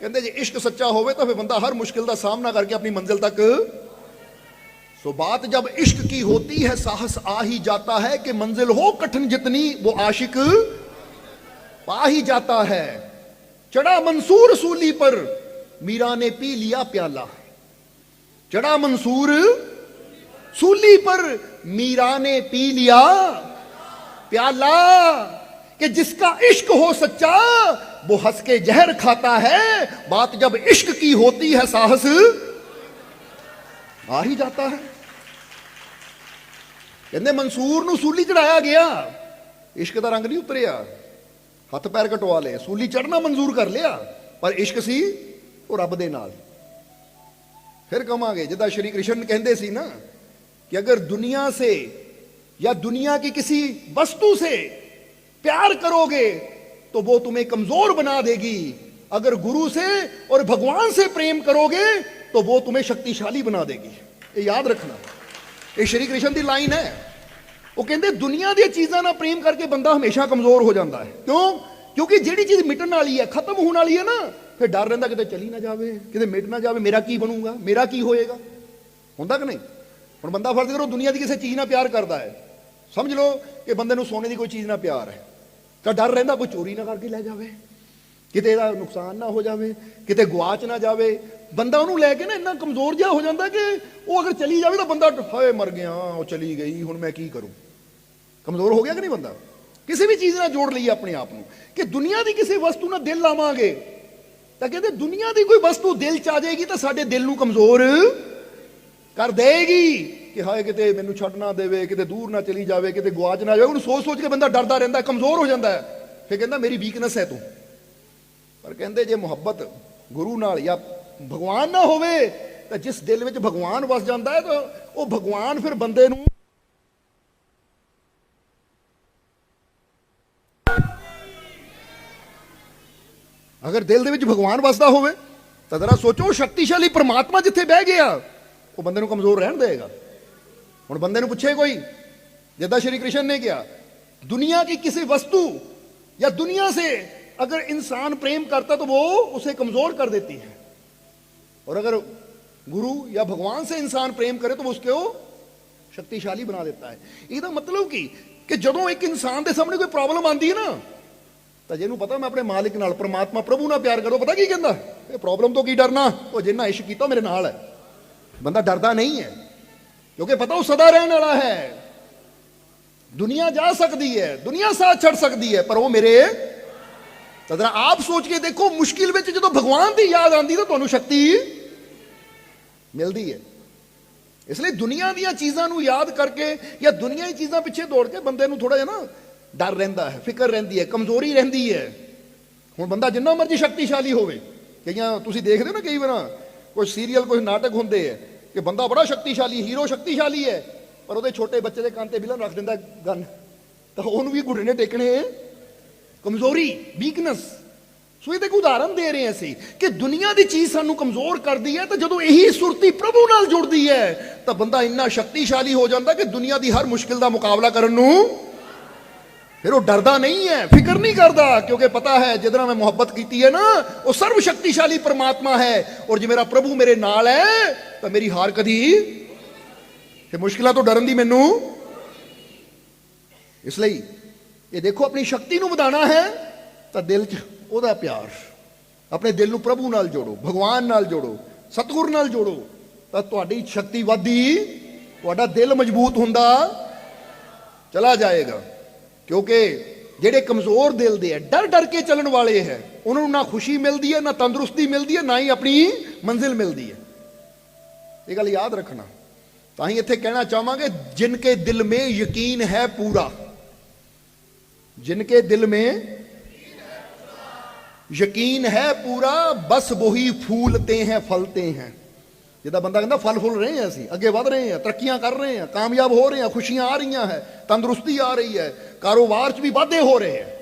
ਕਹਿੰਦੇ ਜੇ ਇਸ਼ਕ ਸੱਚਾ ਹੋਵੇ ਤਾਂ ਫਿਰ ਬੰਦਾ ਹਰ ਮੁਸ਼ਕਿਲ ਦਾ ਸਾਹਮਣਾ ਕਰਕੇ ਆਪਣੀ ਮੰਜ਼ਿਲ ਤੱਕ सो बात जब इश्क की होती है साहस आ ही जाता है कि मंजिल हो कठिन जितनी वो आशिक पा ही जाता है चढ़ा मंसूर सूली पर मीरा ने पी लिया प्याला चढ़ा मंसूर सूली पर मीरा ने पी लिया प्याला कि जिसका इश्क हो सच्चा वो हंस के जहर खाता है बात जब इश्क की होती है साहस ਆ ਹੀ ਜਾਂਦਾ ਹੈ ਕਹਿੰਦੇ ਮਨਸੂਰ ਨੂੰ ਸੂਲੀ ਚੜਾਇਆ ਗਿਆ ਇਸ਼ਕ ਦਾ ਰੰਗ ਨਹੀਂ ਉਤਰਿਆ ਹੱਥ ਪੈਰ ਕਟਵਾ ਲਏ ਸੂਲੀ ਚੜਨਾ ਮਨਜ਼ੂਰ ਕਰ ਲਿਆ ਪਰ ਇਸ਼ਕ ਸੀ ਉਹ ਰੱਬ ਦੇ ਨਾਲ ਫਿਰ ਕਵਾਂਗੇ ਜਿੱਦਾਂ ਸ਼੍ਰੀ ਕ੍ਰਿਸ਼ਨ ਕਹਿੰਦੇ ਸੀ ਨਾ ਕਿ ਅਗਰ ਦੁਨੀਆ ਸੇ या दुनिया की किसी वस्तु से प्यार करोगे तो वो तुम्हें कमजोर बना देगी अगर गुरु से और भगवान से प्रेम करोगे तो वो तुम्हें शक्तिशाली बना देगी ये याद रखना ਇਹ ਸ਼੍ਰੀ ਕ੍ਰਿਸ਼ਨ ਦੀ ਲਾਈਨ ਹੈ ਉਹ ਕਹਿੰਦੇ ਦੁਨੀਆ ਦੀਆਂ ਚੀਜ਼ਾਂ ਨਾਲ ਪ੍ਰੇਮ ਕਰਕੇ ਬੰਦਾ ਹਮੇਸ਼ਾ ਕਮਜ਼ੋਰ ਹੋ ਜਾਂਦਾ ਹੈ ਕਿਉਂ ਕਿਉਂਕਿ ਜਿਹੜੀ ਚੀਜ਼ ਮਿਟਣ ਵਾਲੀ ਹੈ ਖਤਮ ਹੋਣ ਵਾਲੀ ਹੈ ਨਾ ਫਿਰ ਡਰ ਰਹਿੰਦਾ ਕਿਤੇ ਚਲੀ ਨਾ ਜਾਵੇ ਕਿਤੇ ਮਿਟ ਨਾ ਜਾਵੇ ਮੇਰਾ ਕੀ ਬਣੂਗਾ ਮੇਰਾ ਕੀ ਹੋਏਗਾ ਹੁੰਦਾ ਕਿ ਨਹੀਂ ਹੁਣ ਬੰਦਾ ਫਰਜ਼ ਕਰੋ ਦੁਨੀਆ ਦੀ ਕਿਸੇ ਚੀਜ਼ ਨਾਲ ਪਿਆਰ ਕਰਦਾ ਹੈ ਸਮਝ ਲਓ ਕਿ ਬੰਦੇ ਨੂੰ ਸੋਨੇ ਦੀ ਕੋਈ ਚੀਜ਼ ਨਾਲ ਪਿਆਰ ਹੈ ਤਾਂ ਡਰ ਰਹਿੰਦਾ ਕੋਈ ਚੋਰੀ ਨਾ ਕਰਕੇ ਲੈ ਜਾਵੇ, ਕਿਤੇ ਇਹਦਾ ਨੁਕਸਾਨ ਨਾ ਹੋ ਜਾਵੇ, ਕਿਤੇ ਗਵਾਚ ਨਾ ਜਾਵੇ। ਬੰਦਾ ਉਹਨੂੰ ਲੈ ਕੇ ਨਾ ਇੰਨਾ ਕਮਜ਼ੋਰ ਜਿਹਾ ਹੋ ਜਾਂਦਾ ਕਿ ਉਹ ਅਗਰ ਚਲੀ ਜਾਵੇ ਤਾਂ ਬੰਦਾ ਹਾਏ ਮਰ ਗਿਆ, ਉਹ ਚਲੀ ਗਈ, ਹੁਣ ਮੈਂ ਕੀ ਕਰੂੰ? ਕਮਜ਼ੋਰ ਹੋ ਗਿਆ ਕਿ ਨਹੀਂ ਬੰਦਾ? ਕਿਸੇ ਵੀ ਚੀਜ਼ ਨਾਲ ਜੋੜ ਲਈ ਆਪਣੇ ਆਪ ਨੂੰ। ਕਿ ਦੁਨੀਆ ਦੀ ਕਿਸੇ ਵਸਤੂ ਨਾਲ ਦਿਲ ਲਾਵਾਂਗੇ, ਤਾਂ ਕਹਿੰਦੇ ਦੁਨੀਆ ਦੀ ਕੋਈ ਵਸਤੂ ਦਿਲ ਚ ਆ ਜਾਏਗੀ ਤਾਂ ਸਾਡੇ ਦਿਲ ਨੂੰ ਕਮਜ਼ੋਰ ਕਰ ਦੇਗੀ ਕਿ ਹਾਏ ਕਿਤੇ ਮੈਨੂੰ ਛੱਡ ਨਾ ਦੇਵੇ, ਕਿਤੇ ਦੂਰ ਨਾ ਚਲੀ ਜਾਵੇ, ਕਿਤੇ ਗਵਾਚ ਨਾ ਜਾਵੇ, ਉਹਨੂੰ ਸੋਚ ਸੋਚ ਕੇ ਬੰਦਾ ਡਰਦਾ ਰਹਿੰਦਾ ਕਮਜ਼ੋਰ ਹੋ ਜਾਂਦਾ ਹੈ। ਫਿਰ ਕਹਿੰਦਾ, ਮੇਰੀ ਵੀਕਨੈਸ ਹੈ ਤੂੰ। ਪਰ ਕਹਿੰਦੇ, ਜੇ ਮੁਹੱਬਤ ਗੁਰੂ ਨਾਲ ਜਾਂ ਭਗਵਾਨ ਨਾ ਹੋਵੇ, ਤਾਂ ਜਿਸ ਦਿਲ ਵਿੱਚ ਭਗਵਾਨ ਵਸ ਜਾਂਦਾ ਹੈ, ਤਾਂ ਉਹ ਭਗਵਾਨ ਫਿਰ ਬੰਦੇ ਨੂੰ ਅਗਰ ਦਿਲ ਦੇ ਵਿੱਚ ਭਗਵਾਨ ਵਸਦਾ ਹੋਵੇ, ਤਾਂ ਜ਼ਰਾ ਸੋਚੋ ਸ਼ਕਤੀਸ਼ਾਲੀ ਪਰਮਾਤਮਾ ਜਿੱਥੇ ਬਹਿ ਗਿਆ, ਉਹ ਬੰਦੇ ਨੂੰ ਕਮਜ਼ੋਰ ਰਹਿਣ ਦੇਗਾ ਹੁਣ ਬੰਦੇ ਨੂੰ ਪੁੱਛੇ ਕੋਈ ਜਿੱਦਾਂ ਸ਼੍ਰੀ ਕ੍ਰਿਸ਼ਨ ਨੇ ਕਿਹਾ दुनिया की किसी वस्तु या दुनिया से अगर इंसान प्रेम करता तो वो उसे कमजोर कर देती है और अगर गुरु या भगवान से इंसान प्रेम करे तो वो उसको शक्तिशाली बना देता है ਇਹਦਾ ਮਤਲਬ ਕੀ ਕਿ ਜਦੋਂ ਇੱਕ ਇਨਸਾਨ ਦੇ ਸਾਹਮਣੇ ਕੋਈ ਪ੍ਰੋਬਲਮ ਆਂਦੀ ਹੈ ਨਾ ਤਾਂ ਜਿਹਨੂੰ ਪਤਾ ਮੈਂ ਆਪਣੇ ਮਾਲਿਕ ਨਾਲ ਪ੍ਰਮਾਤਮਾ ਪ੍ਰਭੂ ਨਾਲ ਪਿਆਰ ਕਰੋ ਪਤਾ ਕੀ ਕਹਿੰਦਾ ਇਹ ਪ੍ਰੋਬਲਮ ਤੋਂ ਕੀ ਡਰਨਾ ਉਹ ਜਿੰਨਾ ਇਸ਼ਕ ਕੀਤਾ ਮੇਰੇ ਨਾਲ ਹੈ ਬੰਦਾ ਡਰਦਾ ਨਹੀਂ ਹੈ ਕਿਉਂਕਿ ਪਤਾ ਉਹ ਸਦਾ ਰਹਿਣ ਵਾਲਾ ਹੈ। ਦੁਨੀਆ ਜਾ ਸਕਦੀ ਹੈ, ਦੁਨੀਆ ਸਾਥ ਛੱਡ ਸਕਦੀ ਹੈ, ਪਰ ਉਹ ਮੇਰੇ ਤਾਂ ਜਰਾ ਆਪ ਸੋਚ ਕੇ ਦੇਖੋ, ਮੁਸ਼ਕਿਲ ਵਿੱਚ ਜਦੋਂ ਭਗਵਾਨ ਦੀ ਯਾਦ ਆਉਂਦੀ ਤਾਂ ਤੁਹਾਨੂੰ ਸ਼ਕਤੀ ਮਿਲਦੀ ਹੈ। ਇਸ ਲਈ ਦੁਨੀਆ ਦੀਆਂ ਚੀਜ਼ਾਂ ਨੂੰ ਯਾਦ ਕਰਕੇ ਜਾਂ ਦੁਨੀਆ ਦੀ ਚੀਜ਼ਾਂ ਪਿੱਛੇ ਦੌੜ ਕੇ ਬੰਦੇ ਨੂੰ ਥੋੜਾ ਜਿਹਾ ਨਾ ਡਰ ਰਹਿੰਦਾ ਹੈ, ਫਿਕਰ ਰਹਿੰਦੀ ਹੈ, ਕਮਜ਼ੋਰੀ ਰਹਿੰਦੀ ਹੈ। ਹੁਣ ਬੰਦਾ ਜਿੰਨਾ ਮਰਜ਼ੀ ਸ਼ਕਤੀਸ਼ਾਲੀ ਹੋਵੇ, ਕਈਆਂ ਤੁਸੀਂ ਦੇਖਦੇ ਹੋ ਨਾ ਕਈ ਵਾਰ ਕੋਈ ਸੀਰੀਅਲ ਕੋਈ ਨਾਟਕ ਹੁੰਦੇ ਹੈ ਕਿ ਬੰਦਾ ਬੜਾ ਸ਼ਕਤੀਸ਼ਾਲੀ, ਹੀਰੋ ਸ਼ਕਤੀਸ਼ਾਲੀ ਹੈ, ਪਰ ਉਹਦੇ ਛੋਟੇ ਬੱਚੇ ਦੇ ਕੰਨ ਤੇ ਵਿਲਨ ਰੱਖ ਦਿੰਦਾ ਗਨ ਤਾਂ ਉਹਨੂੰ ਵੀ ਘੁੱਟਣੇ ਟੇਕਣੇ। ਕਮਜ਼ੋਰੀ ਵੀਕਨੈਸ ਸੋ ਇਹਦੇ ਇੱਕ ਉਦਾਹਰਨ ਦੇ ਰਹੇ ਹਾਂ ਅਸੀਂ ਕਿ ਦੁਨੀਆ ਦੀ ਚੀਜ਼ ਸਾਨੂੰ ਕਮਜ਼ੋਰ ਕਰਦੀ ਹੈ ਤਾਂ ਜਦੋਂ ਇਹੀ ਸੁਰਤੀ ਪ੍ਰਭੂ ਨਾਲ ਜੁੜਦੀ ਹੈ, ਤਾਂ ਬੰਦਾ ਇੰਨਾ ਸ਼ਕਤੀਸ਼ਾਲੀ ਹੋ ਜਾਂਦਾ ਕਿ ਦੁਨੀਆ ਦੀ ਹਰ ਮੁਸ਼ਕਿਲ ਦਾ ਮੁਕਾਬਲਾ ਕਰਨ ਨੂੰ ਫਿਰ ਉਹ ਡਰਦਾ ਨਹੀਂ ਹੈ, ਫਿਕਰ ਨਹੀਂ ਕਰਦਾ, ਕਿਉਂਕਿ ਪਤਾ ਹੈ ਜਿਹਦੇ ਨਾਲ ਮੈਂ ਮੁਹੱਬਤ ਕੀਤੀ ਹੈ ਨਾ, ਉਹ ਸਰਵ ਸ਼ਕਤੀਸ਼ਾਲੀ ਪਰਮਾਤਮਾ ਹੈ। ਔਰ ਜੇ ਮੇਰਾ ਪ੍ਰਭੂ ਮੇਰੇ ਨਾਲ ਹੈ, ਤਾਂ ਮੇਰੀ ਹਾਰ ਕਦੀ ਤੇ ਮੁਸ਼ਕਿਲਾਂ ਤੋਂ ਡਰਨ ਦੀ ਮੈਨੂੰ ਇਸ ਲਈ ਇਹ ਦੇਖੋ, ਆਪਣੀ ਸ਼ਕਤੀ ਨੂੰ ਵਧਾਣਾ ਹੈ, ਤਾਂ ਦਿਲ 'ਚ ਉਹਦਾ ਪਿਆਰ, ਆਪਣੇ ਦਿਲ ਨੂੰ ਪ੍ਰਭੂ ਨਾਲ ਜੋੜੋ, ਭਗਵਾਨ ਨਾਲ ਜੋੜੋ, ਸਤਿਗੁਰ ਨਾਲ ਜੋੜੋ, ਤਾਂ ਤੁਹਾਡੀ ਸ਼ਕਤੀ ਵਧਦੀ, ਤੁਹਾਡਾ ਦਿਲ ਮਜ਼ਬੂਤ ਹੁੰਦਾ, ਚਲਾ ਜਾਏਗਾ। ਕਿਉਂਕਿ ਜਿਹੜੇ ਕਮਜ਼ੋਰ ਦਿਲ ਦੇ ਹੈ ਡਰ ਡਰ ਕੇ ਚੱਲਣ ਵਾਲੇ ਹੈ ਉਹਨਾਂ ਨੂੰ ਨਾ ਖੁਸ਼ੀ ਮਿਲਦੀ ਹੈ ਨਾ ਤੰਦਰੁਸਤੀ ਮਿਲਦੀ ਹੈ ਨਾ ਹੀ ਆਪਣੀ ਮੰਜ਼ਿਲ ਮਿਲਦੀ ਹੈ ਇਹ ਗੱਲ ਯਾਦ ਰੱਖਣਾ ਤਾਂ ਹੀ ਇੱਥੇ ਕਹਿਣਾ ਚਾਹਾਂਗੇ ਜਿਨ ਕੇ ਦਿਲ ਮੇਂ ਯਕੀਨ ਹੈ ਪੂਰਾ ਜਿਨ ਕੇ ਦਿਲ ਮੇਂ ਯਕੀਨ ਹੈ ਪੂਰਾ ਬਸ ਵਹੀ ਫੂਲਤੇ हैं फलते हैं ਜਿੱਦਾਂ ਬੰਦਾ ਕਹਿੰਦਾ ਫਲ ਫੁੱਲ ਰਹੇ ਹਾਂ ਅਸੀਂ ਅੱਗੇ ਵਧ ਰਹੇ ਹਾਂ ਤਰੱਕੀਆਂ ਕਰ ਰਹੇ ਹਾਂ ਕਾਮਯਾਬ ਹੋ ਰਹੇ ਹਾਂ ਖੁਸ਼ੀਆਂ ਆ ਰਹੀਆਂ ਹੈ ਤੰਦਰੁਸਤੀ ਆ ਰਹੀ ਹੈ ਕਾਰੋਬਾਰ 'ਚ ਵੀ ਵਾਧੇ ਹੋ ਰਹੇ ਹੈ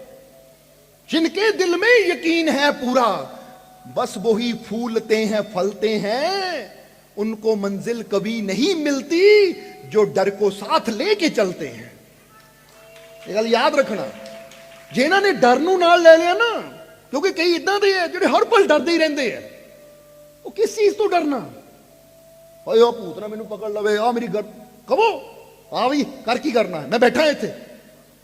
जिनके दिल में यकीन है पूरा बस वही फूलते हैं फलते हैं उनको मंजिल कभी नहीं मिलती जो डर को साथ लेके चलते हैं ਇਹ ਗੱਲ ਯਾਦ ਰੱਖਣਾ ਜੇ ਇਹਨਾਂ ਨੇ ਡਰ ਨੂੰ ਨਾਲ ਲੈ ਲਿਆ ਨਾ ਕਿਉਂਕਿ ਕਈ ਇਦਾਂ ਦੇ ਆ ਜਿਹੜੇ ਹਰ ਪਲ ਡਰਦੇ ਹੀ ਰਹਿੰਦੇ ਆ ਉਹ ਕਿਸ ਚੀਜ਼ ਤੋਂ ਡਰਨਾ ਓਏ ਉਹ ਭੂਤ ਨਾ ਮੈਨੂੰ ਪਕੜ ਲਵੇ ਆ ਮੇਰੀ ਗੱਲ। ਕਬੋ ਆ ਵੀ ਕਰ ਕੀ ਕਰਨਾ ਮੈਂ ਬੈਠਾ ਇੱਥੇ।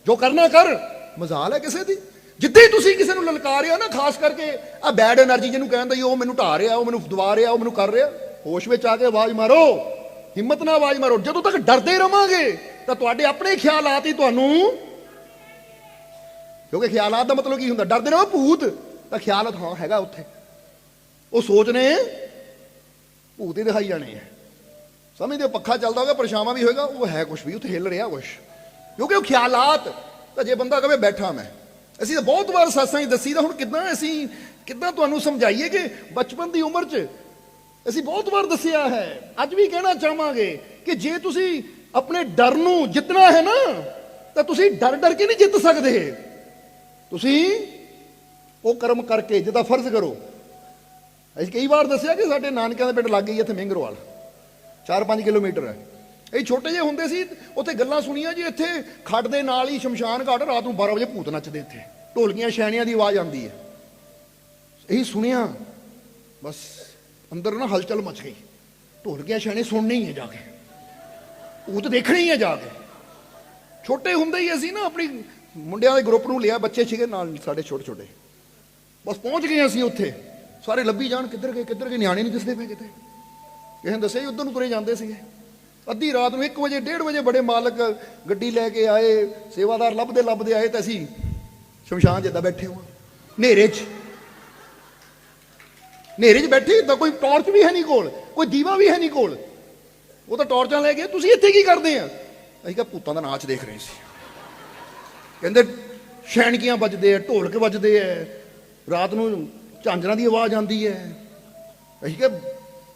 ਜੋ ਕਰਨਾ ਕਰ। ਮਜ਼ਾਲ ਹੈ ਕਿਸੇ ਦੀ। ਜਿੱਦਾਂ ਤੁਸੀਂ ਕਿਸੇ ਨੂੰ ਲਲਕਾਰਿਆ ਨਾ, ਖਾਸ ਕਰਕੇ ਆ ਬੈਡ એનર્ਜੀ ਜਿਹਨੂੰ ਕਹਿੰਦਾ ਉਹ ਮੈਨੂੰ ਢਾ ਰਿਹਾ, ਉਹ ਮੈਨੂੰ ਦਵਾ ਰਿਹਾ, ਉਹ ਮੈਨੂੰ ਕਰ ਰਿਹਾ। ਹੋਸ਼ ਵਿੱਚ ਆ ਕੇ ਆਵਾਜ਼ ਮਾਰੋ। ਹਿੰਮਤ ਨਾਲ ਆਵਾਜ਼ ਮਾਰੋ। ਜਦੋਂ ਤੱਕ ਡਰਦੇ ਰਵਾਂਗੇ, ਤਾਂ ਤੁਹਾਡੇ ਆਪਣੇ ਖਿਆਲਾਤ ਹੀ ਤੁਹਾਨੂੰ ਕਿਉਂਕਿ ਖਿਆਲਾਤ ਦਾ ਮਤਲਬ ਕੀ ਹੁੰਦਾ? ਡਰਦੇ ਰਹੋ, ਭੂਤ। ਤਾਂ ਖਿਆਲਤ ਹਾਂ ਹੈਗਾ ਉੱਥੇ। ਉਹ ਸੋਚ ਨੇ ਭੂਤ ਹੀ ਦਿਖਾਈ ਜਾਣੇ ਆ। ਸਮਝਦੇ ਪੱਖਾ ਚੱਲਦਾ ਹੋਗਾ ਪਰਛਾਵਾਂ ਵੀ ਹੋਏਗਾ, ਉਹ ਹੈ ਕੁਝ ਵੀ, ਉੱਥੇ ਹਿੱਲ ਰਿਹਾ ਕੁਝ ਕਿਉਂਕਿ ਉਹ ਖਿਆਲਾਤ, ਤਾਂ ਜੇ ਬੰਦਾ ਕਵੇ, ਬੈਠਾ ਮੈਂ। ਅਸੀਂ ਤਾਂ ਬਹੁਤ ਵਾਰ ਸਾਸਾਂ ਹੀ ਦੱਸੀ ਤਾਂ ਹੁਣ ਕਿੱਦਾਂ ਅਸੀਂ, ਕਿੱਦਾਂ ਤੁਹਾਨੂੰ ਸਮਝਾਈਏ ਕਿ ਬਚਪਨ ਦੀ ਉਮਰ 'ਚ ਅਸੀਂ ਬਹੁਤ ਵਾਰ ਦੱਸਿਆ ਹੈ। ਅੱਜ ਵੀ ਕਹਿਣਾ ਚਾਹਾਂਗੇ ਕਿ ਜੇ ਤੁਸੀਂ ਆਪਣੇ ਡਰ ਨੂੰ ਜਿੱਤਣਾ ਹੈ ਨਾ, ਤਾਂ ਤੁਸੀਂ ਡਰ ਡਰ ਕੇ ਨਹੀਂ ਜਿੱਤ ਸਕਦੇ। ਤੁਸੀਂ ਉਹ ਕਰਮ ਕਰਕੇ ਜਿਹਦਾ ਫਰਜ਼ ਕਰੋ ਅਸੀਂ ਕਈ ਵਾਰ ਦੱਸਿਆ ਕਿ ਸਾਡੇ ਨਾਨਕਿਆਂ ਦਾ ਪਿੰਡ ਲੱਗ ਗਈ ਇੱਥੇ ਮਹਿੰਗਰਵਾਲ 4-5 ਕਿਲੋਮੀਟਰ। ਹੈ ਇਹ ਛੋਟੇ ਜਿਹੇ ਹੁੰਦੇ ਸੀ, ਉੱਥੇ ਗੱਲਾਂ ਸੁਣੀਆਂ ਜੀ, ਇੱਥੇ ਖੱਡ ਦੇ ਨਾਲ ਹੀ ਸ਼ਮਸ਼ਾਨ ਘਾਟ, ਰਾਤ ਨੂੰ 12 ਵਜੇ ਭੂਤ ਨੱਚਦੇ ਇੱਥੇ। ਢੋਲਕੀਆਂ, ਛੈਣੀਆਂ ਦੀ ਆਵਾਜ਼ ਆਉਂਦੀ ਹੈ। ਇਹੀ ਸੁਣਿਆ। ਬਸ ਅੰਦਰ ਨਾ ਹਲਚਲ ਮਚ ਗਈ। ਢੋਲਕੀਆਂ ਛੈਣੇ ਸੁਣਨੀ ਹੀ ਹੈ ਜਾ ਕੇ। ਭੂਤ ਦੇਖਣੀ ਹੀ ਹੈ ਜਾ ਕੇ। ਛੋਟੇ ਹੁੰਦੇ ਹੀ ਅਸੀਂ ਨਾ ਆਪਣੀ ਮੁੰਡਿਆਂ ਦੇ ਗਰੁੱਪ ਨੂੰ ਲਿਆ, ਬੱਚੇ ਸੀਗੇ ਨਾਲ ਸਾਡੇ ਛੋਟੇ ਛੋਟੇ ਬਸ ਪਹੁੰਚ ਗਏ ਅਸੀਂ ਉੱਥੇ। ਸਾਰੇ ਲੱਭੀ ਜਾਣ, ਕਿੱਧਰ ਗਏ ਕਿੱਧਰ ਗਏ, ਨਿਆਣੇ ਨਹੀਂ ਦਿਸਦੇ ਪਏ ਕਿਤੇ। ਕਿਸੇ ਨੇ ਦੱਸਿਆ ਉਧਰ ਨੂੰ ਤੁਰੇ ਜਾਂਦੇ ਸੀਗੇ। ਅੱਧੀ ਰਾਤ ਨੂੰ 1 ਵਜੇ 1:30 ਵਜੇ ਬੜੇ ਮਾਲਕ ਗੱਡੀ ਲੈ ਕੇ ਆਏ, ਸੇਵਾਦਾਰ ਲੱਭਦੇ ਲੱਭਦੇ ਆਏ ਤਾਂ ਅਸੀਂ ਸ਼ਮਸ਼ਾਨ ਜਿੱਦਾਂ ਬੈਠੇ ਹਾਂ ਹਨੇਰੇ 'ਚ। ਹਨੇਰੇ 'ਚ ਬੈਠੇ, ਤਾਂ ਕੋਈ ਟਾਰਚ ਵੀ ਹੈ ਨਹੀਂ ਕੋਲ, ਕੋਈ ਦੀਵਾ ਵੀ ਹੈ ਨਹੀਂ ਕੋਲ। ਉਹ ਤਾਂ ਟਾਰਚਾਂ ਲੈ ਗਏ, ਤੁਸੀਂ ਇੱਥੇ ਕੀ ਕਰਦੇ ਆ? ਅਸੀਂ ਕਿਹਾ ਭੂਤਾਂ ਦਾ ਨਾਚ ਦੇਖ ਰਹੇ ਸੀ। ਕਹਿੰਦੇ, ਸ਼ੈਣਕੀਆਂ ਵੱਜਦੇ ਆ, ਢੋਲਕ ਵੱਜਦੇ ਆ। ਰਾਤ ਨੂੰ ਝਾਂਜਰਾਂ ਦੀ ਆਵਾਜ਼ ਆਉਂਦੀ ਹੈ। ਅਸੀਂ ਕਿਹਾ,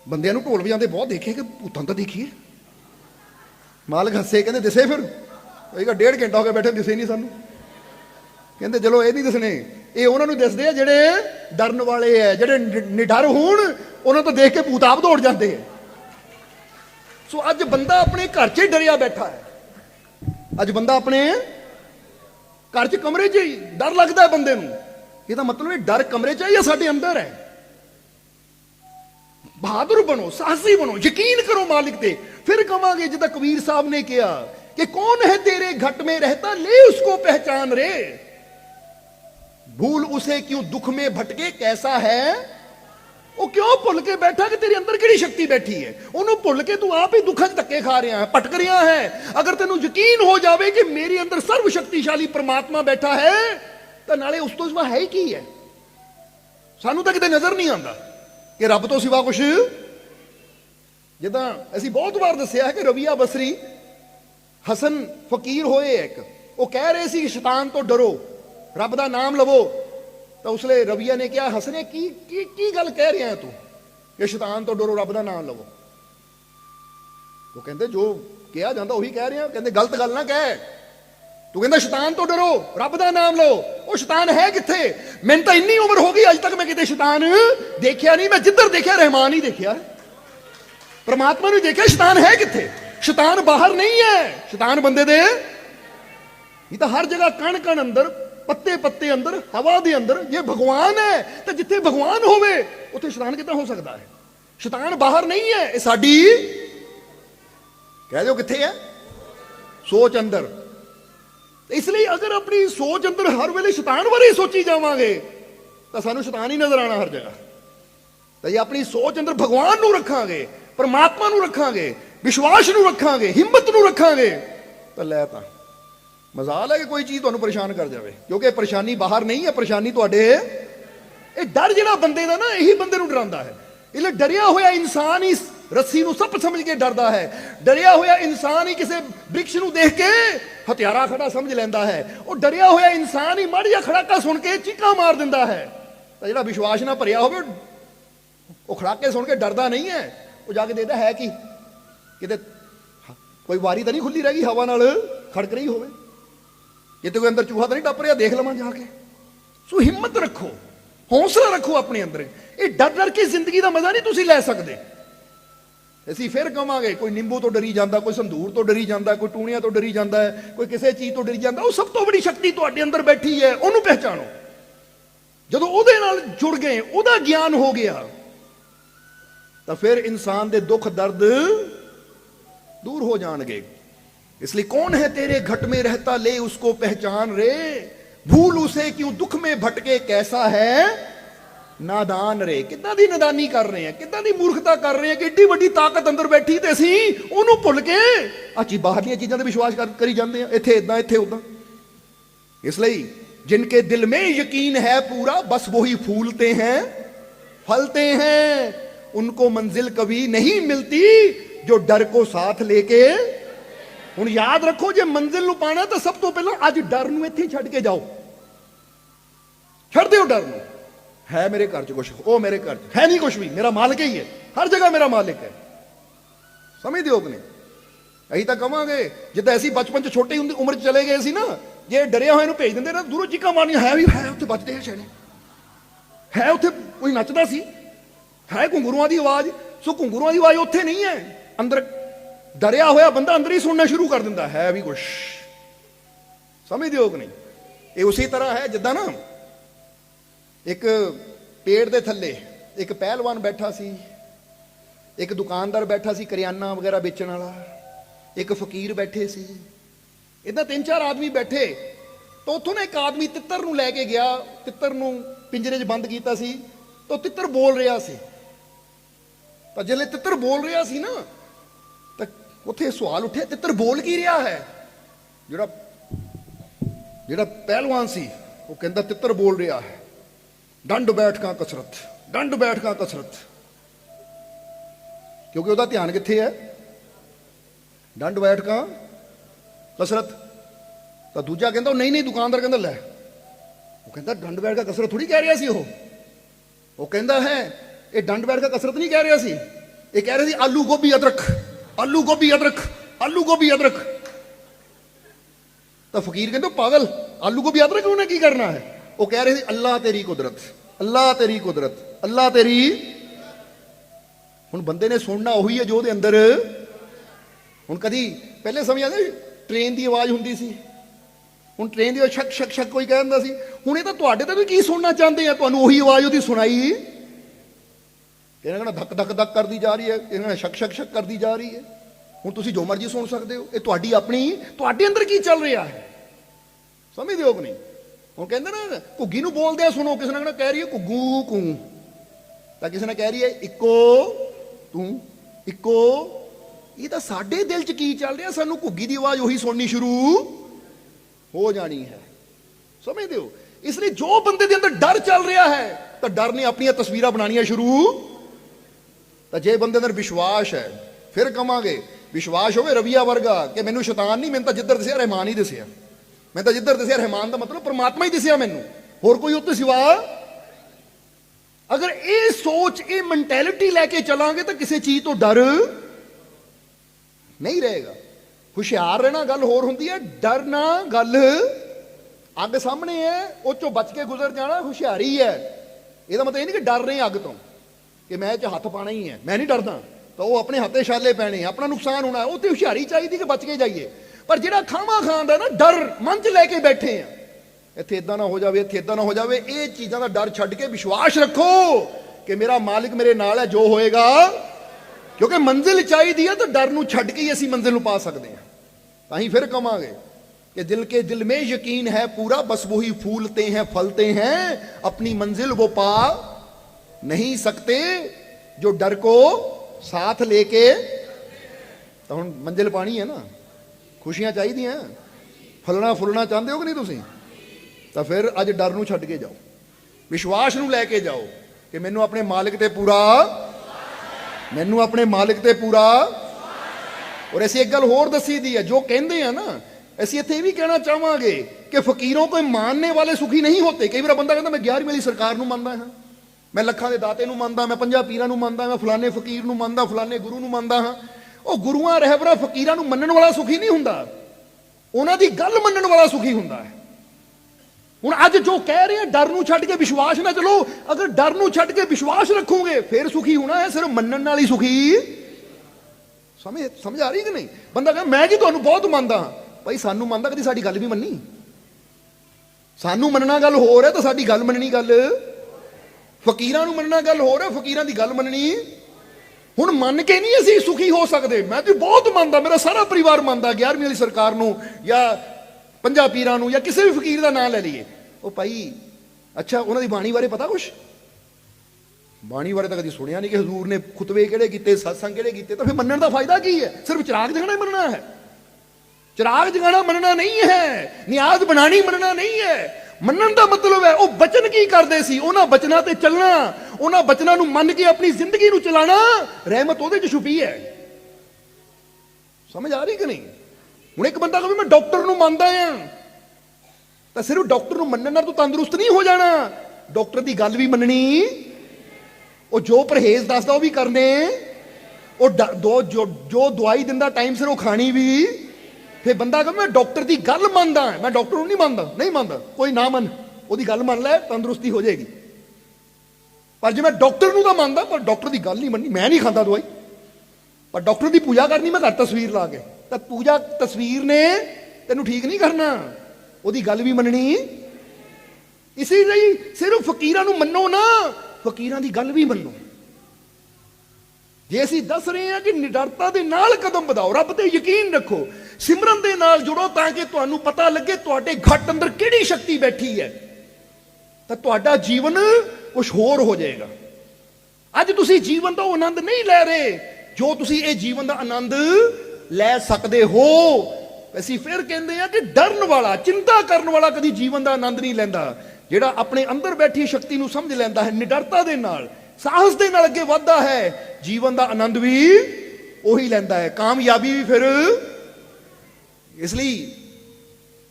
ਬੰਦਿਆਂ ਨੂੰ ਢੋਲ ਵਜਾਉਂਦੇ ਬਹੁਤ ਦੇਖੇ ਕਿ ਭੂਤਾਂ ਤਾਂ ਦੇਖੀਏ। ਮਾਲਕ ਹੱਸੇ, ਕਹਿੰਦੇ, ਦਿਸੇ ਫਿਰ। ਅਸੀਂ ਕਿਹਾ, ਡੇਢ ਘੰਟਾ ਹੋ ਗਿਆ ਬੈਠੇ, ਦਿਸੇ ਨਹੀਂ ਸਾਨੂੰ। ਕਹਿੰਦੇ, ਚਲੋ ਇਹ ਨਹੀਂ ਦਿਸਣੇ। ਇਹ ਉਹਨਾਂ ਨੂੰ ਦਿਸਦੇ ਆ ਜਿਹੜੇ ਡਰਨ ਵਾਲੇ ਆ, ਜਿਹੜੇ ਨਿਡਰ ਹੋਣ, ਉਹਨਾਂ ਤੋਂ ਦੇਖ ਕੇ ਭੂਤ ਆਪ ਦੌੜ ਜਾਂਦੇ ਆ। ਸੋ ਅੱਜ ਬੰਦਾ ਆਪਣੇ ਘਰ 'ਚ ਹੀ ਡਰਿਆ ਬੈਠਾ ਹੈ। ਅੱਜ ਬੰਦਾ ਆਪਣੇ ਘਰ 'ਚ ਕਮਰੇ 'ਚ ਹੀ ਡਰ ਲੱਗਦਾ ਹੈ ਬੰਦੇ ਨੂੰ। ਇਹਦਾ ਮਤਲਬ ਇਹ ਡਰ ਕਮਰੇ 'ਚ ਹੈ ਜਾਂ ਸਾਡੇ ਅੰਦਰ ਹੈ? ਬਹਾਦਰ ਬਣੋ, ਸਾਹਸੀ ਬਣੋ, ਯਕੀਨ ਕਰੋ ਮਾਲਿਕ ਤੇ। ਫਿਰ ਕਹਾਂਗੇ ਜਿੱਦਾਂ ਕਬੀਰ ਸਾਹਿਬ ਨੇ ਕਿਹਾ ਕਿ ਕੌਣ ਹੈ ਤੇਰੇ ਘਟ ਮੇ ਰਹਤਾ? ਲੈ ਉਸਕੋ ਪਹਿਚਾਨ ਰੇ। ਭੂਲ ਉਸੇ ਕਿਉਂ ਦੁੱਖ ਮੇ ਭਟਕੇ? ਕੈਸਾ ਹੈ? ਉਹ ਕਿਉਂ ਭੁੱਲ ਕੇ ਬੈਠਾ ਕਿ ਤੇਰੇ ਅੰਦਰ ਕਿਹੜੀ ਸ਼ਕਤੀ ਬੈਠੀ ਹੈ? ਉਹਨੂੰ ਭੁੱਲ ਕੇ ਤੂੰ ਆਪ ਹੀ ਦੁੱਖਾਂ 'ਚ ਧੱਕੇ ਖਾ ਰਿਹਾ ਹੈ, ਭਟਕ ਰਿਹਾ ਹੈ। ਅਗਰ ਤੈਨੂੰ ਯਕੀਨ ਹੋ ਜਾਵੇ ਕਿ ਮੇਰੇ ਅੰਦਰ ਸਰਵ ਸ਼ਕਤੀਸ਼ਾਲੀ ਪਰਮਾਤਮਾ ਬੈਠਾ ਹੈ ਤਾਂ ਨਾਲੇ ਉਸ ਤੋਂ ਸਿਵਾ ਹੈ ਹੀ ਕੀ ਹੈ? ਸਾਨੂੰ ਤਾਂ ਕਿਤੇ ਨਜ਼ਰ ਨਹੀਂ ਆਉਂਦਾ ਕਿ ਰੱਬ ਤੋਂ ਸਿਵਾ ਕੁਝ ਜਿੱਦਾਂ ਅਸੀਂ ਬਹੁਤ ਵਾਰ ਦੱਸਿਆ ਹੈ ਕਿ ਰਵੀਆ ਬਸਰੀ, ਹਸਨ ਫਕੀਰ ਹੋਏ ਇੱਕ। ਉਹ ਕਹਿ ਰਹੇ ਸੀ ਕਿ ਸ਼ੈਤਾਨ ਤੋਂ ਡਰੋ, ਰੱਬ ਦਾ ਨਾਮ ਲਵੋ। ਤਾਂ ਉਸਲੇ ਰਵੀਆ ਨੇ ਕਿਹਾ, ਹਸਨੇ, ਕੀ ਕੀ ਕੀ ਗੱਲ ਕਹਿ ਰਿਹਾ ਹੈ ਤੂੰ? ਕਿ ਸ਼ੈਤਾਨ ਤੋਂ ਡਰੋ, ਰੱਬ ਦਾ ਨਾਮ ਲਵੋ। ਉਹ ਕਹਿੰਦੇ, ਜੋ ਕਿਹਾ ਜਾਂਦਾ ਉਹੀ ਕਹਿ ਰਿਹਾ। ਕਹਿੰਦੇ, ਗਲਤ ਗੱਲ ਨਾ ਕਹਿ। ਤੂੰ ਕਹਿੰਦਾ, ਸ਼ੈਤਾਨ ਤੋਂ ਡਰੋ, ਰੱਬ ਦਾ ਨਾਮ ਲਓ। ਉਹ ਸ਼ੈਤਾਨ ਹੈ ਕਿੱਥੇ? ਮੈਨੂੰ ਤਾਂ ਇੰਨੀ ਉਮਰ ਹੋ ਗਈ, ਅੱਜ ਤੱਕ ਮੈਂ ਕਿਤੇ ਸ਼ੈਤਾਨ ਦੇਖਿਆ ਨਹੀਂ, ਮੈਂ ਜਿੱਧਰ ਦੇਖਿਆ, ਰਹਿਮਾਨ ਹੀ ਦੇਖਿਆ। ਪਰਮਾਤਮਾ ਨੂੰ ਦੇਖਿਆ, ਸ਼ੈਤਾਨ ਹੈ ਕਿੱਥੇ? ਸ਼ੈਤਾਨ ਬਾਹਰ ਨਹੀਂ ਹੈ। ਸ਼ੈਤਾਨ ਬੰਦੇ ਦੇ, ਇਹ ਤਾਂ ਹਰ ਜਗ੍ਹਾ ਕਣ ਕਣ ਅੰਦਰ ਪੱਤੇ ਪੱਤੇ ਅੰਦਰ, ਹਵਾ ਦੇ ਅੰਦਰ ਜੇ ਭਗਵਾਨ ਹੈ। ਤਾਂ ਜਿੱਥੇ ਭਗਵਾਨ ਹੋਵੇ, ਉੱਥੇ ਸ਼ੈਤਾਨ ਕਿੱਦਾਂ ਹੋ ਸਕਦਾ ਹੈ? ਸ਼ੈਤਾਨ ਬਾਹਰ ਨਹੀਂ ਹੈ, ਇਹ ਸਾਡੀ, ਕਹਿ ਦਿਓ ਕਿੱਥੇ ਹੈ? ਸੋਚ ਅੰਦਰ। ਇਸ ਲਈ ਅਗਰ ਆਪਣੀ ਸੋਚ ਅੰਦਰ ਹਰ ਵੇਲੇ ਸ਼ੈਤਾਨ ਬਾਰੇ ਸੋਚੀ ਜਾਵਾਂਗੇ, ਤਾਂ ਸਾਨੂੰ ਸ਼ੈਤਾਨ ਹੀ ਨਜ਼ਰ ਆਣਾ ਹਰ ਜਗ੍ਹਾ। ਤਾਂ ਜੇ ਆਪਣੀ ਸੋਚ ਅੰਦਰ ਭਗਵਾਨ ਨੂੰ ਰੱਖਾਂਗੇ, ਪਰਮਾਤਮਾ ਨੂੰ ਰੱਖਾਂਗੇ, ਵਿਸ਼ਵਾਸ ਨੂੰ ਰੱਖਾਂਗੇ, ਹਿੰਮਤ ਨੂੰ ਰੱਖਾਂਗੇ, ਤਾਂ ਲੈ ਤਾਂ। ਮਜ਼ਾਲ ਹੈ ਕਿ ਕੋਈ ਚੀਜ਼ ਤੁਹਾਨੂੰ ਪਰੇਸ਼ਾਨ ਕਰ ਜਾਵੇ, ਕਿਉਂਕਿ ਇਹ ਪਰੇਸ਼ਾਨੀ ਬਾਹਰ ਨਹੀਂ ਹੈ, ਪਰੇਸ਼ਾਨੀ ਤੁਹਾਡੇ ਇਹ ਡਰ ਜਿਹੜਾ ਬੰਦੇ ਦਾ ਨਾ, ਇਹੀ ਬੰਦੇ ਨੂੰ ਡਰਾਉਂਦਾ ਹੈ। ਇਹ ਡਰਿਆ ਹੋਇਆ ਇਨਸਾਨ ਹੀ ਰੱਸੀ ਨੂੰ ਸੱਪ ਸਮਝ ਕੇ ਡਰਦਾ ਹੈ। ਡਰਿਆ ਹੋਇਆ ਇਨਸਾਨ ਹੀ ਕਿਸੇ ਬ੍ਰਿਕਸ਼ ਨੂੰ ਦੇਖ ਕੇ ਹਥਿਆਰਾ ਖੜਾ ਸਮਝ ਲੈਂਦਾ ਹੈ। ਉਹ ਡਰਿਆ ਹੋਇਆ ਇਨਸਾਨ ਹੀ ਮਾੜੀਆ ਖੜਾਕਾ ਸੁਣ ਕੇ ਚੀਕਾਂ ਮਾਰ ਦਿੰਦਾ ਹੈ। ਤਾਂ ਜਿਹੜਾ ਵਿਸ਼ਵਾਸ ਨਾਲ ਭਰਿਆ ਹੋਵੇ, ਉਹ ਖੜਾਕੇ ਸੁਣ ਕੇ ਡਰਦਾ ਨਹੀਂ ਹੈ। ਉਹ ਜਾ ਕੇ ਦੇਖਦਾ ਹੈ ਕੀ ਕਿਤੇ ਕੋਈ ਵਾਰੀ ਤਾਂ ਨਹੀਂ ਖੁੱਲੀ ਰਹਿ ਗਈ ਹਵਾ ਨਾਲ, ਖੜਕ ਰਹੀ ਹੋਵੇ। ਕਿਤੇ ਕੋਈ ਅੰਦਰ ਚੂਹਾ ਤਾਂ ਨਹੀਂ ਟੱਪ ਰਿਹਾ, ਦੇਖ ਲਵਾਂ ਜਾ ਕੇ। ਸੋ ਹਿੰਮਤ ਰੱਖੋ, ਹੌਸਲਾ ਰੱਖੋ ਆਪਣੇ ਅੰਦਰ। ਇਹ ਡਰ ਡਰ ਕੇ ਜ਼ਿੰਦਗੀ ਦਾ ਮਜ਼ਾ ਨਹੀਂ ਤੁਸੀਂ ਲੈ ਸਕਦੇ। ਅਸੀਂ ਫਿਰ ਕਵਾਂਗੇ, ਕੋਈ ਨਿੰਬੂ ਤੋਂ ਡਰੀ ਜਾਂਦਾ, ਕੋਈ ਸੰਧੂਰ ਤੋਂ ਡਰੀ ਜਾਂਦਾ, ਕੋਈ ਟੂਣੀਆਂ ਤੋਂ ਡਰੀ ਜਾਂਦਾ ਕੋਈ ਕਿਸੇ ਚੀਜ਼ ਤੋਂ ਡਰੀ ਜਾਂਦਾ, ਉਹ ਸਭ ਤੋਂ ਵੱਡੀ ਸ਼ਕਤੀ ਤੁਹਾਡੇ ਅੰਦਰ ਬੈਠੀ ਹੈ, ਉਹਨੂੰ ਪਹਿਚਾਣੋ। ਜਦੋਂ ਉਹਦੇ ਨਾਲ ਜੁੜ ਗਏ, ਉਹਦਾ ਗਿਆਨ ਹੋ ਗਿਆ, ਤਾਂ ਫਿਰ ਇਨਸਾਨ ਦੇ ਦੁੱਖ, ਦਰਦ ਦੂਰ ਹੋ ਜਾਣਗੇ। ਇਸ ਲਈ ਕੌਣ ਹੈ ਤੇਰੇ ਘਟ ਮੇ ਰਹਤਾ, ਲੈ ਉਸਕੋ ਪਹਿਚਾਣ ਰੇ? ਭੂਲ ਉਸੇ ਕਿਉਂ ਦੁੱਖ ਮੇ ਭਟਕੇ, ਕੈਸਾ ਹੈ? ਨਾਦਾਨ ਰੇ ਕਿੱਦਾਂ ਦੀ ਨਦਾਨੀ ਕਰ ਰਹੇ ਆ ਕਿੱਦਾਂ ਦੀ ਮੂਰਖਤਾ ਕਰ ਰਹੇ ਆ ਕਿ ਏਡੀ ਵੱਡੀ ਤਾਕਤ ਅੰਦਰ ਬੈਠੀ ਤੇ ਅਸੀਂ ਉਹਨੂੰ ਭੁੱਲ ਕੇ ਆ ਚੀ ਬਾਹਰਲੀਆਂ ਚੀਜ਼ਾਂ ਤੇ ਵਿਸ਼ਵਾਸ ਕਰ- ਕਰੀ ਜਾਂਦੇ ਆ ਇੱਥੇ ਇਦਾਂ ਇੱਥੇ ਉਦਾਂ ਇਸ ਲਈ ਜਿਨਕੇ ਦਿਲ में यकीन है पूरा बस वही फूलते हैं फलते हैं उनको मंजिल कभी नहीं मिलती जो डर को साथ लेके ਹੁਣ ਯਾਦ ਰੱਖੋ ਜੇ ਮੰਜ਼ਿਲ ਨੂੰ ਪਾਣਾ ਤਾਂ ਸਭ ਤੋਂ ਪਹਿਲਾਂ ਅੱਜ ਡਰ ਨੂੰ ਇੱਥੇ ਹੀ ਛੱਡ ਕੇ ਜਾਓ ਛੱਡ ਦਿਓ ਡਰ ਨੂੰ ਹੈ ਮੇਰੇ ਘਰ 'ਚ ਕੁਛ? ਉਹ ਮੇਰੇ ਘਰ 'ਚ। ਹੈ ਨਹੀਂ ਕੁਛ ਵੀ। ਮੇਰਾ ਮਾਲਕ ਹੀ ਹੈ। ਹਰ ਜਗ੍ਹਾ ਮੇਰਾ ਮਾਲਕ ਹੈ। ਸਮਝਦੇ ਹੋ ਕਿ ਨਹੀਂ ਅਸੀਂ ਤਾਂ ਕਵਾਂਗੇ, ਜਿੱਦਾਂ ਅਸੀਂ ਬਚਪਨ 'ਚ ਛੋਟੇ ਹੁੰਦੀ ਉਮਰ 'ਚ ਚਲੇ ਗਏ ਸੀ ਨਾ, ਜੇ ਡਰਿਆ ਹੋਇਆ ਨੂੰ ਭੇਜ ਦਿੰਦੇ ਨਾ ਦੂਰੋਂ ਚੀਕਾਂ ਮਾਰਨੀਆਂ। ਹੈ ਵੀ, ਹੈ ਉੱਥੇ ਬਚਦੇ ਹੈ ਛੇੜੇ ਹੈ ਉੱਥੇ ਕੋਈ ਨੱਚਦਾ ਸੀ? ਹੈ ਘੁੰਗਰੂਆਂ ਦੀ ਆਵਾਜ਼? ਸੋ ਘੁੰਗਰੂਆਂ ਦੀ ਆਵਾਜ਼ ਉੱਥੇ ਨਹੀਂ ਹੈ। ਅੰਦਰ ਡਰਿਆ ਹੋਇਆ ਬੰਦਾ ਅੰਦਰ ਹੀ ਸੁਣਨਾ ਸ਼ੁਰੂ ਕਰ ਦਿੰਦਾ। ਹੈ ਵੀ ਕੁਛ। ਸਮਝਦੇ ਹੋ ਕਿ ਨਹੀਂ? ਇਹ ਉਸੇ ਤਰ੍ਹਾਂ ਹੈ ਜਿੱਦਾਂ ਨਾ ਇੱਕ ਪੇੜ ਦੇ ਥੱਲੇ ਇੱਕ ਪਹਿਲਵਾਨ ਬੈਠਾ ਸੀ, ਇੱਕ ਦੁਕਾਨਦਾਰ ਬੈਠਾ ਸੀ ਕਰਿਆਨਾ ਵਗੈਰਾ ਵੇਚਣ ਵਾਲਾ, ਇੱਕ ਫਕੀਰ ਬੈਠੇ ਸੀ। ਇਦਾਂ ਤਿੰਨ ਚਾਰ ਆਦਮੀ ਬੈਠੇ ਤਾਂ ਉੱਥੋਂ ਨਾ ਇੱਕ ਆਦਮੀ ਤਿੱਤਰ ਨੂੰ ਲੈ ਕੇ ਗਿਆ, ਤਿੱਤਰ ਨੂੰ ਪਿੰਜਰੇ 'ਚ ਬੰਦ ਕੀਤਾ ਸੀ, ਤਾਂ ਉਹ ਤਿੱਤਰ ਬੋਲ ਰਿਹਾ ਸੀ। ਤਾਂ ਜਦੋਂ ਤਿੱਤਰ ਬੋਲ ਰਿਹਾ ਸੀ ਨਾ, ਤਾਂ ਉੱਥੇ ਸਵਾਲ ਉੱਠਿਆ, ਤਿੱਤਰ ਬੋਲ ਕੀ ਰਿਹਾ ਹੈ? ਜਿਹੜਾ ਜਿਹੜਾ ਪਹਿਲਵਾਨ ਸੀ, ਉਹ ਕਹਿੰਦਾ ਤਿੱਤਰ ਬੋਲ ਰਿਹਾ ਹੈ। ਡੰਡ ਬੈਠਕਾਂ ਕਸਰਤ, ਡੰਡ ਬੈਠਕਾਂ ਕਸਰਤ। ਕਿਉਂਕਿ ਉਹਦਾ ਧਿਆਨ ਕਿੱਥੇ ਹੈ? ਡੰਡ ਬੈਠਕਾਂ ਕਸਰਤ। ਤਾਂ ਦੂਜਾ ਕਹਿੰਦਾ ਉਹ ਨਹੀਂ ਨਹੀਂ, ਦੁਕਾਨਦਾਰ ਕਹਿੰਦਾ, ਲੈ। ਉਹ ਕਹਿੰਦਾ, ਡੰਡ ਬੈਠ ਕੇ ਕਸਰਤ ਥੋੜੀ ਕਹਿ ਰਿਹਾ ਸੀ ਉਹ। ਉਹ ਕਹਿੰਦਾ, ਹੈ, ਇਹ ਡੰਡ ਬੈਠ ਕੇ ਕਸਰਤ ਨਹੀਂ ਕਹਿ ਰਿਹਾ ਸੀ। ਇਹ ਕਹਿ ਰਿਹਾ ਸੀ, ਆਲੂ ਗੋਭੀ ਅਦਰਕ, ਆਲੂ ਗੋਭੀ ਅਦਰਕ, ਆਲੂ ਗੋਭੀ ਅਦਰਕ। ਤਾਂ ਫਕੀਰ ਕਹਿੰਦਾ, ਪਾਗਲ, ਆਲੂ ਗੋਭੀ ਅਦਰਕ ਉਹਨੇ ਕੀ ਕਰਨਾ ਹੈ? ਉਹ ਕਹਿ ਰਹੇ ਸੀ ਅੱਲਾ ਤੇਰੀ ਕੁਦਰਤ ਅੱਲਾ ਤੇਰੀ ਕੁਦਰਤ ਅੱਲਾ ਤੇਰੀ ਹੁਣ ਬੰਦੇ ਨੇ ਸੁਣਨਾ ਉਹੀ ਹੈ ਜੋ ਉਹਦੇ ਅੰਦਰ। ਹੁਣ ਕਦੀ ਪਹਿਲੇ ਸਮਝ ਦੇ ਟ੍ਰੇਨ ਦੀ ਆਵਾਜ਼ ਹੁੰਦੀ ਸੀ। ਹੁਣ ਟ੍ਰੇਨ ਦੀ ਆਵਾਜ਼ ਸ਼ੱਕ ਸ਼ਕ ਸ਼ਕ ਕੋਈ ਕਹਿੰਦਾ ਸੀ। ਹੁਣ ਇਹ ਤਾਂ ਤੁਹਾਡੇ ਤਾਂ ਵੀ ਕੀ ਸੁਣਨਾ ਚਾਹੁੰਦੇ ਆ? ਤੁਹਾਨੂੰ ਉਹੀ ਆਵਾਜ਼ ਉਹਦੀ ਸੁਣਾਈ। ਇਹਨਾਂ ਕਹਿੰਦਾ ਧੱਕ ਧੱਕ ਧੱਕ ਕਰਦੀ ਜਾ ਰਹੀ ਹੈ। ਇਹਨਾਂ ਕਹਿੰਦਾ ਸ਼ਕ ਸ਼ੱਕ ਸ਼ੱਕ ਕਰਦੀ ਜਾ ਰਹੀ ਹੈ। ਹੁਣ ਤੁਸੀਂ ਜੋ ਮਰਜ਼ੀ ਸੁਣ ਸਕਦੇ ਹੋ। ਇਹ ਤੁਹਾਡੀ ਆਪਣੀ, ਤੁਹਾਡੇ ਅੰਦਰ ਕੀ ਚੱਲ ਰਿਹਾ ਹੈ? ਸਮਝਦੇ ਹੋ ਕਿ ਨਹੀਂ? ਹੁਣ ਕਹਿੰਦੇ ਨਾ, ਘੁੱਗੀ ਨੂੰ ਬੋਲਦੇ ਆ, ਸੁਣੋ, ਕਿਸੇ ਨੇ ਕਹਿੰਦਾ ਕਹਿ ਰਹੀ ਹੈ, ਘੁੱਗੂ ਕੂ ਤਾਂ ਕਿਸੇ ਨੇ ਕਹਿ ਰਹੀ ਹੈ, ਇੱਕੋ, ਤੂੰ, ਇੱਕੋ। ਇਹ ਤਾਂ ਸਾਡੇ ਦਿਲ 'ਚ ਕੀ ਚੱਲ ਰਿਹਾ? ਸਾਨੂੰ ਘੁੱਗੀ ਦੀ ਆਵਾਜ਼ ਉਹੀ ਸੁਣਨੀ ਸ਼ੁਰੂ ਹੋ ਜਾਣੀ ਹੈ। ਸਮਝਦੇ ਹੋ? ਇਸ ਲਈ ਜੋ ਬੰਦੇ ਦੇ ਅੰਦਰ ਡਰ ਚੱਲ ਰਿਹਾ ਹੈ, ਤਾਂ ਡਰ ਨੇ ਆਪਣੀਆਂ ਤਸਵੀਰਾਂ ਬਣਾਉਣੀਆਂ ਸ਼ੁਰੂ। ਤਾਂ ਜੇ ਬੰਦੇ ਅੰਦਰ ਵਿਸ਼ਵਾਸ ਹੈ, ਫਿਰ ਕਵਾਂਗੇ, ਵਿਸ਼ਵਾਸ ਹੋਵੇ ਰਵੀਆ ਵਰਗਾ ਕਿ ਮੈਨੂੰ ਸ਼ੈਤਾਨ ਨਹੀਂ, ਮੈਨੂੰ ਤਾਂ ਜਿੱਧਰ ਦਿਸਿਆ, ਰਹਿਮਾਨ ਹੀ ਦਿਸਿਆ। ਮੈਂ ਤਾਂ ਜਿੱਧਰ ਦਿਸਿਆ, ਰਹਿਮਾਨ ਦਾ ਮਤਲਬ ਪਰਮਾਤਮਾ ਹੀ ਦਿਸਿਆ ਮੈਨੂੰ। ਹੋਰ ਕੋਈ ਉੱਤੇ ਸਿਵਾ? ਅਗਰ ਇਹ ਸੋਚ, ਇਹ ਮੈਂਟੈਲਿਟੀ ਲੈ ਕੇ ਚਲਾਂਗੇ ਤਾਂ ਕਿਸੇ ਚੀਜ਼ ਤੋਂ ਡਰ ਨਹੀਂ ਰਹੇਗਾ। ਹੁਸ਼ਿਆਰ ਰਹਿਣਾ ਗੱਲ ਹੋਰ ਹੁੰਦੀ ਹੈ, ਡਰਨਾ ਗੱਲ ਅੱਗ ਸਾਹਮਣੇ ਹੈ, ਉਹ ਚੋਂ ਬਚ ਕੇ ਗੁਜ਼ਰ ਜਾਣਾ ਹੁਸ਼ਿਆਰੀ ਹੈ। ਇਹਦਾ ਮਤਲਬ ਇਹ ਨਹੀਂ ਕਿ ਡਰ ਰਹੇ ਅੱਗ ਤੋਂ, ਕਿ ਮੈਂ ਇਹ ਚ ਹੱਥ ਪਾਣਾ ਹੀ ਹੈ। ਮੈਂ ਨਹੀਂ ਡਰਦਾ, ਤਾਂ ਉਹ ਆਪਣੇ ਹੱਥੇ ਛਾਲੇ ਪੈਣੇ ਆਪਣਾ ਨੁਕਸਾਨ ਹੋਣਾ, ਉਹ ਤੇ ਹੁਸ਼ਿਆਰੀ ਚਾਹੀਦੀ ਕਿ ਬਚ ਕੇ ਜਾਈਏ। ਪਰ ਜਿਹੜਾ ਖਾਮਾ ਖਾਨ ਦਾ ਨਾ ਡਰ ਮਨ ਚ ਲੈ ਕੇ ਬੈਠੇ ਆ ਇੱਥੇ ਇਦਾਂ ਨਾ ਹੋ ਜਾਵੇ ਇੱਥੇ ਇਦਾਂ ਨਾ ਹੋ ਜਾਵੇ ਇਹ ਚੀਜ਼ਾਂ ਦਾ ਡਰ ਛੱਡ ਕੇ ਵਿਸ਼ਵਾਸ ਰੱਖੋ ਕਿ ਮੇਰਾ ਮਾਲਿਕ ਮੇਰੇ ਨਾਲ ਹੈ ਜੋ ਹੋਏਗਾ ਕਿਉਂਕਿ ਮੰਜ਼ਿਲ ਚਾਹੀਦੀ ਹੈ ਤਾਂ ਡਰ ਨੂੰ ਛੱਡ ਕੇ ਹੀ ਅਸੀਂ ਮੰਜ਼ਿਲ ਨੂੰ ਪਾ ਸਕਦੇ ਹਾਂ ਤਾਂ ਹੀ ਫਿਰ ਕਵਾਂਗੇ कि दिल के दिल में यकीन है पूरा बस वही फूलते हैं फलते हैं अपनी मंजिल वो पा नहीं सकते जो डर को साथ लेके ਤਾਂ ਹੁਣ ਮੰਜ਼ਿਲ ਪਾਣੀ ਹੈ ਨਾ ਖੁਸ਼ੀਆਂ ਚਾਹੀਦੀਆਂ। ਫਲਣਾ ਫੁੱਲਣਾ ਚਾਹੁੰਦੇ ਹੋ ਕਿ ਨਹੀਂ ਤੁਸੀਂ? ਤਾਂ ਫਿਰ ਅੱਜ ਡਰ ਨੂੰ ਛੱਡ ਕੇ ਜਾਓ। ਵਿਸ਼ਵਾਸ ਨੂੰ ਲੈ ਕੇ ਜਾਓ ਕਿ ਮੈਨੂੰ ਆਪਣੇ ਮਾਲਕ ਤੇ ਪੂਰਾ ਮੈਨੂੰ ਆਪਣੇ ਮਾਲਕ ਤੇ ਪੂਰਾ ਔਰ ਅਸੀਂ ਇੱਕ ਗੱਲ ਹੋਰ ਦੱਸੀ ਦੀ ਹੈ, ਜੋ ਕਹਿੰਦੇ ਆ ਨਾ, ਅਸੀਂ ਇੱਥੇ ਇਹ ਵੀ ਕਹਿਣਾ ਚਾਹਾਂਗੇ ਕਿ ਫਕੀਰੋਂ ਕੋਈ ਮਾਨਨੇ ਵਾਲੇ ਸੁਖੀ ਨਹੀਂ ਹੋਤੇ। ਕਈ ਵਾਰ ਬੰਦਾ ਕਹਿੰਦਾ, ਮੈਂ 11ਵੀਂ ਦੀ ਸਰਕਾਰ ਨੂੰ ਮੰਨਦਾ ਹਾਂ। ਮੈਂ ਲੱਖਾਂ ਦੇ ਦਾਤੇ ਨੂੰ ਮੰਨਦਾ, ਮੈਂ ਪੰਜਾਂ ਪੀਰਾਂ ਨੂੰ ਮੰਨਦਾ, ਮੈਂ ਫਲਾਣੇ ਫਕੀਰ ਨੂੰ ਮੰਨਦਾ, ਫਲਾਣੇ ਗੁਰੂ ਨੂੰ ਮੰਨਦਾ ਹਾਂ। ਉਹ ਗੁਰੂਆਂ ਰਹਿਬਰਾਂ ਫਕੀਰਾਂ ਨੂੰ ਮੰਨਣ ਵਾਲਾ ਸੁਖੀ ਨਹੀਂ ਹੁੰਦਾ। ਉਹਨਾਂ ਦੀ ਗੱਲ ਮੰਨਣ ਵਾਲਾ ਸੁਖੀ ਹੁੰਦਾ ਹੈ। ਹੁਣ ਅੱਜ ਜੋ ਕਹਿ ਰਹੇ ਆ, ਡਰ ਨੂੰ ਛੱਡ ਕੇ ਵਿਸ਼ਵਾਸ ਨਾ ਚਲੋ, ਅਗਰ ਡਰ ਨੂੰ ਛੱਡ ਕੇ ਵਿਸ਼ਵਾਸ ਰੱਖੋਗੇ, ਫਿਰ ਸੁਖੀ ਹੋਣਾ ਹੈ, ਸਿਰਫ ਮੰਨਣ ਨਾਲ ਹੀ ਸੁਖੀ। ਸਮਝ ਸਮਝ ਆ ਰਹੀ ਕਿ ਨਹੀਂ? ਬੰਦਾ ਕਹਿੰਦਾ ਮੈਂ ਜੀ ਤੁਹਾਨੂੰ ਬਹੁਤ ਮੰਨਦਾ ਹਾਂ। ਭਾਈ, ਸਾਨੂੰ ਮੰਨਦਾ ਕਦੀ ਸਾਡੀ ਗੱਲ ਵੀ ਮੰਨੀ? ਸਾਨੂੰ ਮੰਨਣਾ ਗੱਲ ਹੋਰ ਹੈ ਤਾਂ ਸਾਡੀ ਗੱਲ ਮੰਨਣੀ ਗੱਲ। ਫਕੀਰਾਂ ਨੂੰ ਮੰਨਣਾ ਗੱਲ ਹੋਰ ਹੈ, ਫਕੀਰਾਂ ਦੀ ਗੱਲ ਮੰਨਣੀ। ਹੁਣ ਮੰਨ ਕੇ ਨਹੀਂ ਅਸੀਂ ਸੁਖੀ ਹੋ ਸਕਦੇ। ਮੈਂ ਤੇ ਬਹੁਤ ਮੰਨਦਾ, ਮੇਰਾ ਸਾਰਾ ਪਰਿਵਾਰ ਮੰਨਦਾ 11ਵੀਂ ਵਾਲੀ ਸਰਕਾਰ ਨੂੰ ਜਾਂ ਪੰਜਾ ਪੀਰਾਂ ਨੂੰ ਜਾਂ ਕਿਸੇ ਵੀ ਫਕੀਰ ਦਾ ਨਾਮ ਲੈ ਲਈਏ। ਉਹ ਭਾਈ, ਅੱਛਾ, ਉਹਨਾਂ ਦੀ ਬਾਣੀ ਬਾਰੇ ਪਤਾ ਕੁਛ? ਬਾਣੀ ਬਾਰੇ ਤਾਂ ਕਦੀ ਸੁਣਿਆ ਨਹੀਂ ਕਿ ਹਜ਼ੂਰ ਨੇ ਖੁਤਵੇ ਕਿਹੜੇ ਕੀਤੇ, ਸਤਸੰਗ ਕਿਹੜੇ ਕੀਤੇ, ਤਾਂ ਫਿਰ ਮੰਨਣ ਦਾ ਫਾਇਦਾ ਕੀ ਹੈ? ਸਿਰਫ ਚਿਰਾਗ ਜਗਣਾ ਹੀ ਮੰਨਣਾ ਹੈ। ਚਿਰਾਗ ਜਗਾਣਾ ਮੰਨਣਾ ਨਹੀਂ ਹੈ। ਨਿਆਜ਼ ਬਣਾਣੀ ਮੰਨਣਾ ਨਹੀਂ ਹੈ। ਮੰਨਣ ਦਾ ਮਤਲਬ ਹੈ, ਉਹ ਬਚਨ ਕੀ ਕਰਦੇ ਸੀ? ਉਹਨਾਂ ਬਚਨਾਂ ਤੇ ਚੱਲਣਾ ਉਹਨਾਂ ਬਚਨਾਂ ਨੂੰ ਮੰਨ ਕੇ ਆਪਣੀ ਜ਼ਿੰਦਗੀ ਨੂੰ ਚਲਾਣਾ ਰਹਿਮਤ ਉਹਦੇ 'ਚ ਛੁਪੀ ਹੈ। ਸਮਝ ਆ ਰਹੀ ਕਿ ਨਹੀਂ? ਹੁਣ ਇੱਕ ਬੰਦਾ ਕਹੇ, ਮੈਂ ਡਾਕਟਰ ਨੂੰ ਮੰਨਦਾ ਆ ਤਾਂ ਸਿਰਫ ਡਾਕਟਰ ਨੂੰ ਮੰਨਣ ਨਾਲ ਤੂੰ ਤੰਦਰੁਸਤ ਨਹੀਂ ਹੋ ਜਾਣਾ। ਡਾਕਟਰ ਦੀ ਗੱਲ ਵੀ ਮੰਨਣੀ। ਉਹ ਜੋ ਪਰਹੇਜ਼ ਦੱਸਦਾ ਉਹ ਵੀ ਕਰਨੇ। ਉਹ ਦੋ, ਜੋ ਦਵਾਈ ਦਿੰਦਾ ਟਾਈਮ ਸਿਰ ਉਹ ਖਾਣੀ ਵੀ। ਫਿਰ ਬੰਦਾ ਕਹਿੰਦਾ ਮੈਂ ਡਾਕਟਰ ਦੀ ਗੱਲ ਮੰਨਦਾ ਮੈਂ ਡਾਕਟਰ ਨੂੰ ਨਹੀਂ ਮੰਨਦਾ। ਨਹੀਂ ਮੰਨਦਾ। ਕੋਈ ਨਾ ਮੰਨ। ਉਹਦੀ ਗੱਲ ਮੰਨ ਲੈ, ਤੰਦਰੁਸਤੀ ਹੋ ਜਾਏਗੀ। ਪਰ ਜੇ ਮੈਂ ਡਾਕਟਰ ਨੂੰ ਤਾਂ ਮੰਨਦਾ, ਪਰ ਡਾਕਟਰ ਦੀ ਗੱਲ ਨਹੀਂ ਮੰਨੀ। ਮੈਂ ਨਹੀਂ ਖਾਂਦਾ ਦਵਾਈ। ਪਰ ਡਾਕਟਰ ਦੀ ਪੂਜਾ ਕਰਨੀ, ਮੈਂ ਘਰ ਤਸਵੀਰ ਲਾ ਕੇ। ਤਾਂ ਪੂਜਾ ਤਸਵੀਰ ਨੇ ਤੈਨੂੰ ਠੀਕ ਨਹੀਂ ਕਰਨਾ। ਉਹਦੀ ਗੱਲ ਵੀ ਮੰਨਣੀ। ਇਸੇ ਲਈ ਸਿਰਫ ਫਕੀਰਾਂ ਨੂੰ ਮੰਨੋ ਨਾ, ਫਕੀਰਾਂ ਦੀ ਗੱਲ ਵੀ ਮੰਨੋ। ਜੇ ਅਸੀਂ ਦੱਸ ਰਹੇ ਹਾਂ ਕਿ ਨਿਡਰਤਾ ਦੇ ਨਾਲ ਕਦਮ ਵਧਾਓ, ਰੱਬ ਤੇ ਯਕੀਨ ਰੱਖੋ, ਸਿਮਰਨ ਦੇ ਨਾਲ ਜੁੜੋ ਤਾਂ ਕਿ ਤੁਹਾਨੂੰ ਪਤਾ ਲੱਗੇ ਤੁਹਾਡੇ ਘੱਟ ਅੰਦਰ ਕਿਹੜੀ ਸ਼ਕਤੀ ਬੈਠੀ ਹੈ। ਤਾਂ ਤੁਹਾਡਾ ਜੀਵਨ ਕੁਝ ਹੋਰ ਹੋ ਜਾਏਗਾ। ਅੱਜ ਤੁਸੀਂ ਜੀਵਨ ਦਾ ਆਨੰਦ ਨਹੀਂ ਲੈ ਰਹੇ। ਜੋ ਤੁਸੀਂ ਇਹ ਜੀਵਨ ਦਾ ਆਨੰਦ ਲੈ ਸਕਦੇ ਹੋ, ਅਸੀਂ ਫਿਰ ਕਹਿੰਦੇ ਆ ਕਿ ਡਰਨ ਵਾਲਾ, ਚਿੰਤਾ ਕਰਨ ਵਾਲਾ ਕਦੀ ਜੀਵਨ ਦਾ ਆਨੰਦ ਨਹੀਂ ਲੈਂਦਾ। ਜਿਹੜਾ ਆਪਣੇ ਅੰਦਰ ਬੈਠੀ ਸ਼ਕਤੀ ਨੂੰ ਸਮਝ ਲੈਂਦਾ ਹੈ, ਨਿਡਰਤਾ ਦੇ ਨਾਲ, ਸਾਹਸ ਦੇ ਨਾਲ ਅੱਗੇ ਵੱਧਦਾ ਹੈ, ਜੀਵਨ ਦਾ ਆਨੰਦ ਵੀ ਉਹੀ ਲੈਂਦਾ ਹੈ। ਕਾਮਯਾਬੀ ਵੀ ਫਿਰ ਇਸ ਲਈ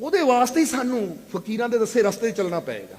ਉਹਦੇ ਵਾਸਤੇ ਹੀ ਸਾਨੂੰ ਫਕੀਰਾਂ ਦੇ ਦੱਸੇ ਰਸਤੇ ਚੱਲਣਾ ਪਏਗਾ।